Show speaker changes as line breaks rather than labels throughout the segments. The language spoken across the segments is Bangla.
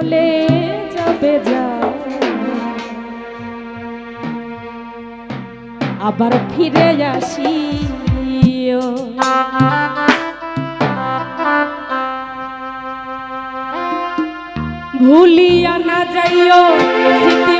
চলে যাবে যা। আবার ফিরে আসিও। ভুলিয়া না যাইও স্মৃতি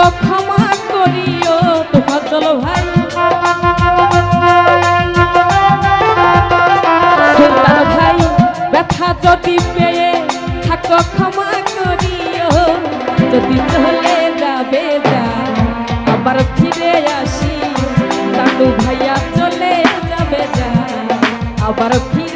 থাকো ক্ষমা করিও তোমার চল ভাই। সুলতান ভাই, ব্যথা যদি পেয়ে থাকো ক্ষমা করিও যদি চলে যাবে যা, আবার ফিরে আসি। কালু ভাইয়া চলে যাবে যা, আবার ফিরে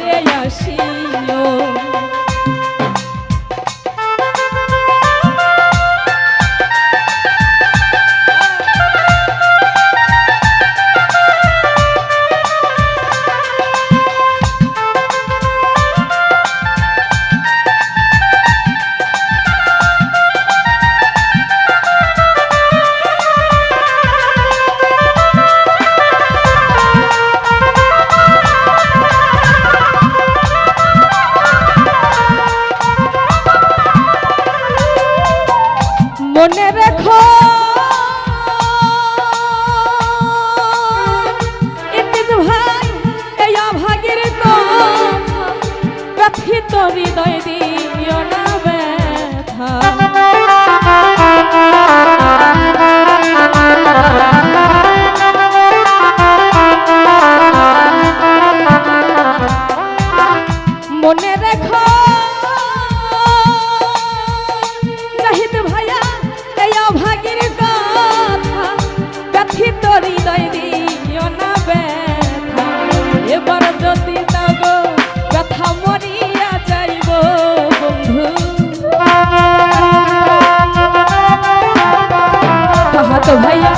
ভাইয়া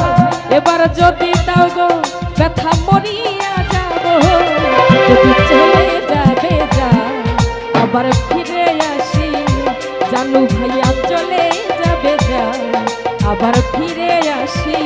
এবার যদি দাও গো ব্যথা মরিয়া যাব চলে যাবে যা আবার ফিরে আসি জানু ভাইয়া চলে যাবে যা আবার ফিরে আসি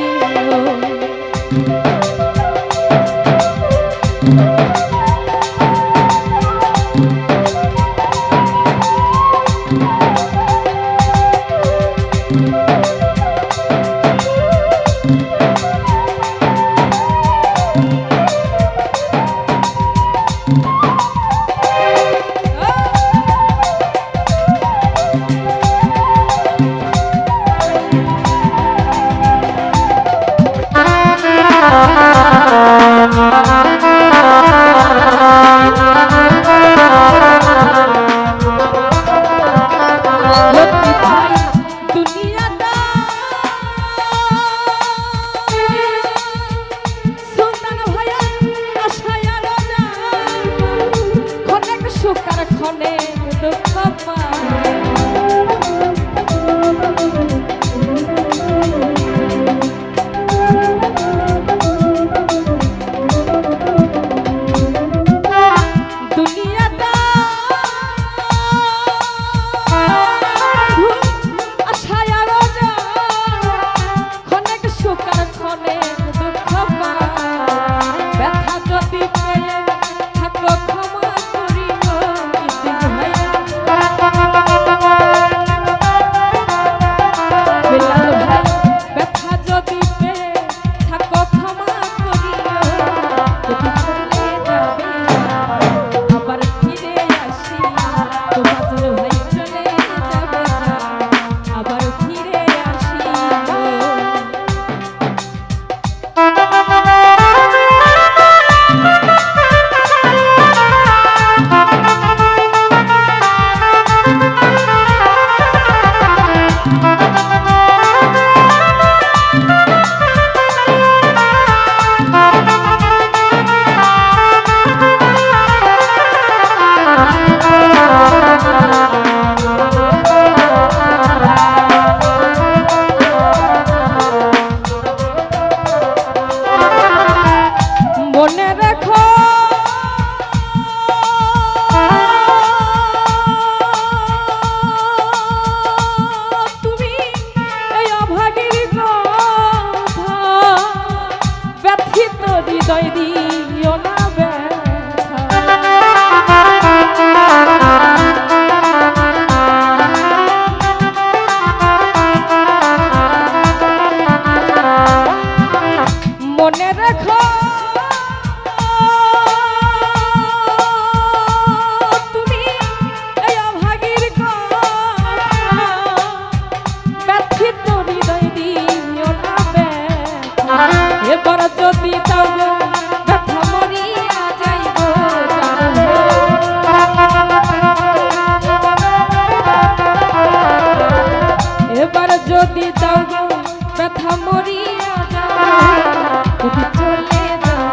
চলে যাও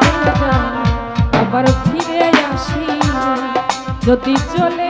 আবার ফিরে আসি যদি চলে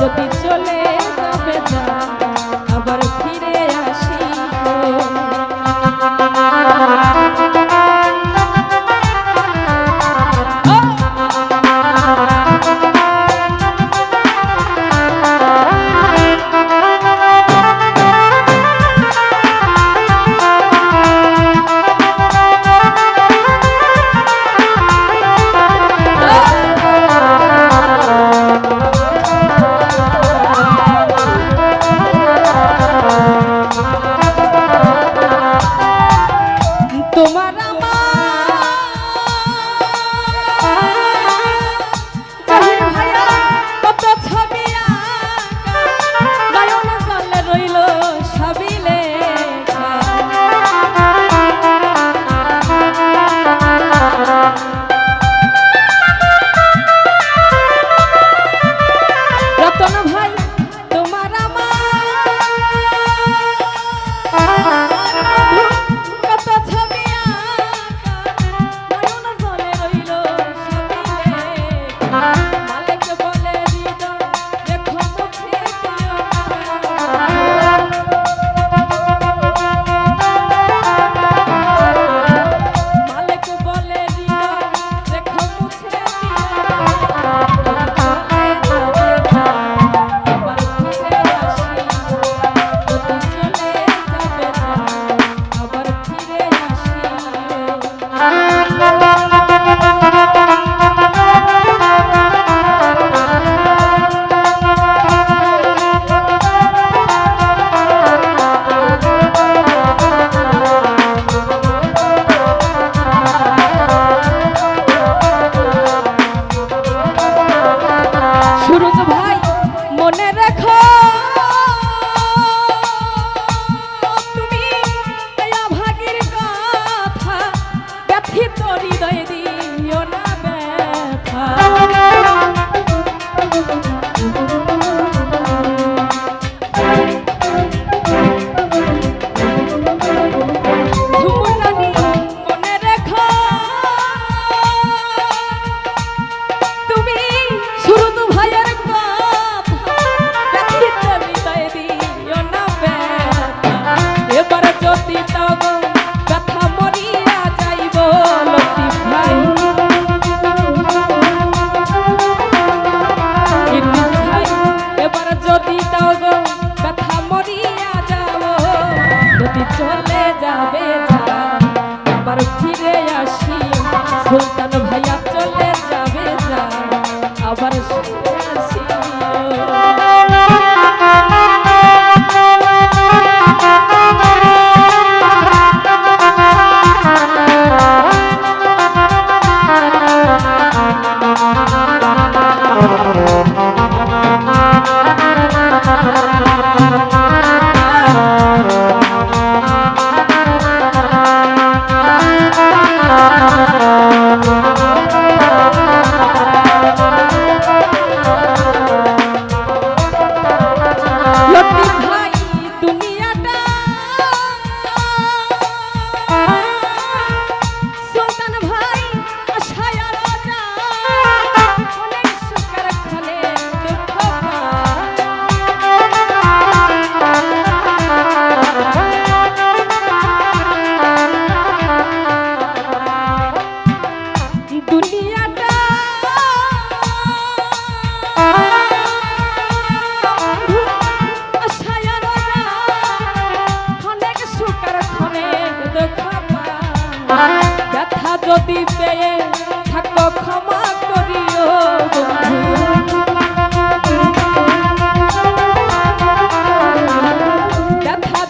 যদি চলে ব্যথিত হৃদয় দিয়ে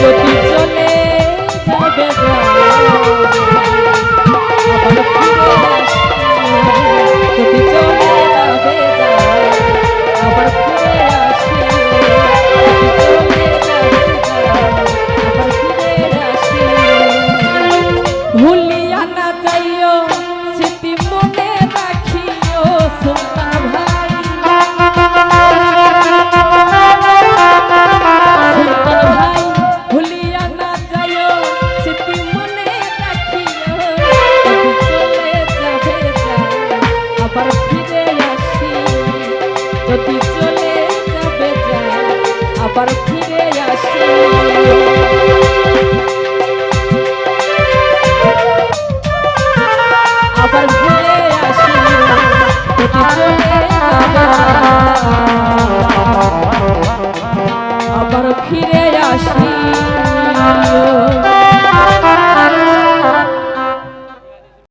Thank you.